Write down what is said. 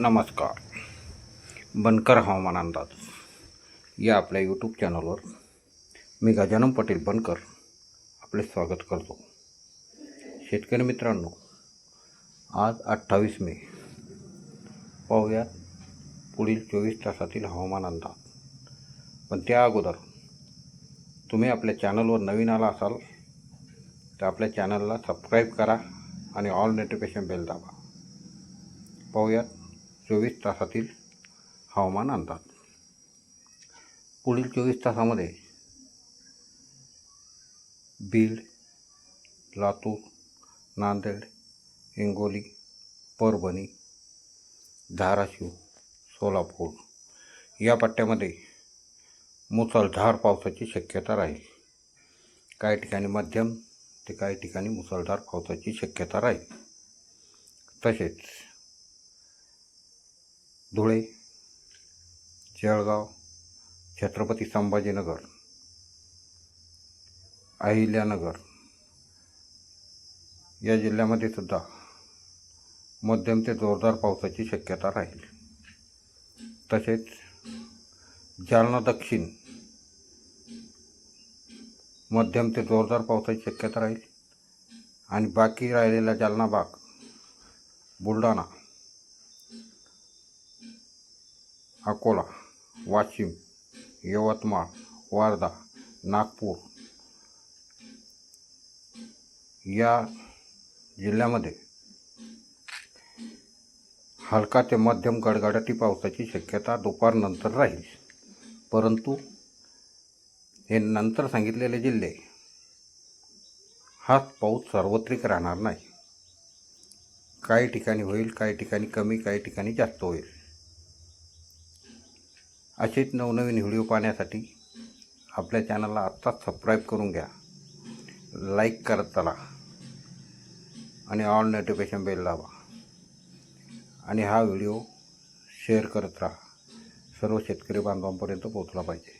नमस्कार. बनकर हवामान अंदाज. या आपल्या यूट्यूब चॅनलवर मी गजानन पटेल बनकर आपले स्वागत करतो. शेतकरी मित्रांनो आज अठ्ठावीस मे. पाहूयात पुढील चोवीस तासातील हवामान अंदाज. पण त्या अगोदर तुम्ही आपल्या चॅनलवर नवीन आला असाल तर आपल्या चॅनलला सबस्क्राईब करा आणि ऑल नोटिफिकेशन बेल दाबा. पाहूयात चोवीस तासातील हवामान अंदाज. पुढील चोवीस तासामध्ये बीड लातूर नांदेड हिंगोली परभणी धाराशिव सोलापूर या पट्ट्यामध्ये मुसळधार पावसाची शक्यता राहील. काही ठिकाणी मध्यम ते काही ठिकाणी मुसळधार पावसाची शक्यता राहील. तसेच धुळे जळगाव छत्रपती संभाजीनगर अहिल्यानगर या जिल्ह्यामध्ये सुद्धा मध्यम ते जोरदार पावसाची शक्यता राहील. तसेच जालना दक्षिण मध्यम ते जोरदार पावसाची शक्यता राहील. आणि बाकी राहिलेला जालना भाग बुलढाणा अकोला वाशिम यवतमाळ वर्धा नागपूर या जिल्ह्यामध्ये हलका ते मध्यम गडगडाटी पावसाची शक्यता दुपारनंतर राहील. परंतु हे नंतर सांगितलेले जिल्हे हाच पाऊस सार्वत्रिक राहणार नाही. काही ठिकाणी होईल काही ठिकाणी कमी काही ठिकाणी जास्त होईल. असेच नवनवीन व्हिडिओ पाहण्यासाठी आपल्या चॅनलला आत्ताच सबस्क्राईब करून घ्या. लाईक करत चला आणि ऑल नोटिफिकेशन बेल लावा. आणि हा व्हिडिओ शेअर करत राहा. सर्व शेतकरी बांधवांपर्यंत पोहोचला पाहिजे.